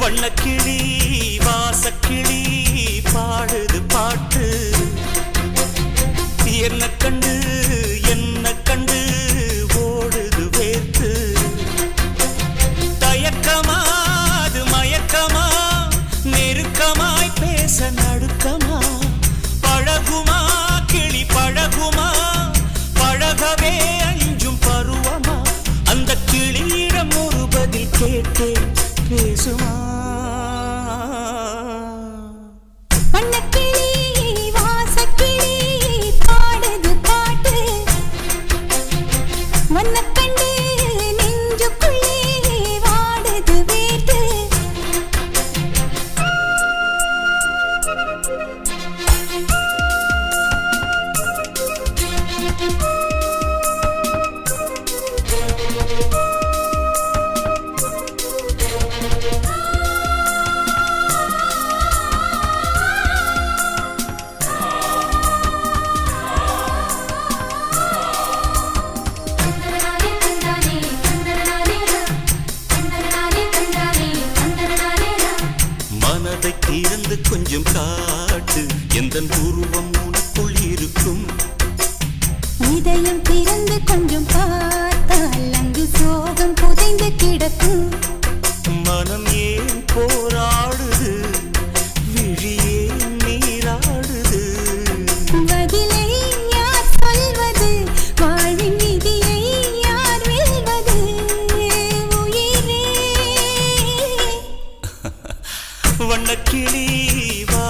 வண்ணக்கிளி வாசக்கிளி கேட்டே பேசுமா? ஆனதை திறந்து கொஞ்சம் காட்டு. எந்த உருவம் உனக்குள் இருக்கும்? இதயம் திறந்து கொஞ்சம் பார்த்தால் அங்கு சோகம் புதைந்து கிடக்கும். மனம் ஏன் போராடுது?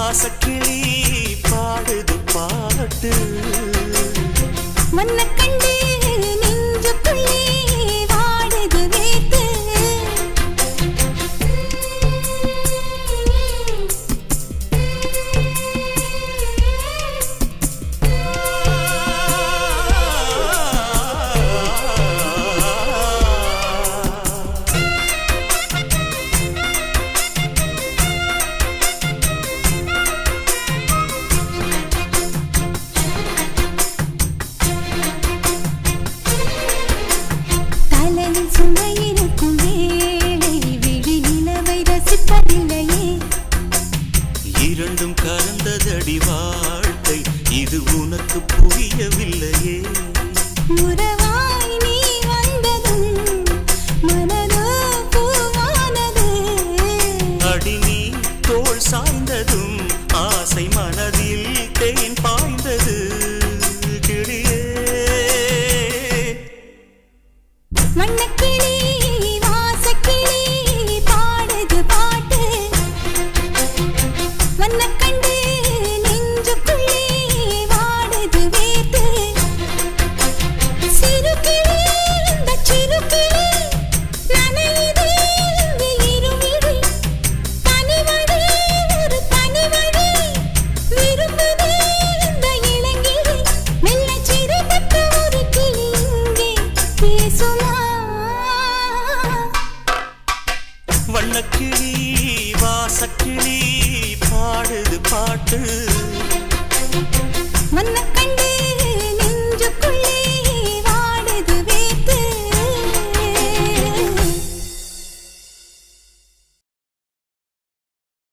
ஆசக்கிளி. இது உனக்கு புரியவில்லையே. முறை சக்கிலி பாடுது பாட்டு.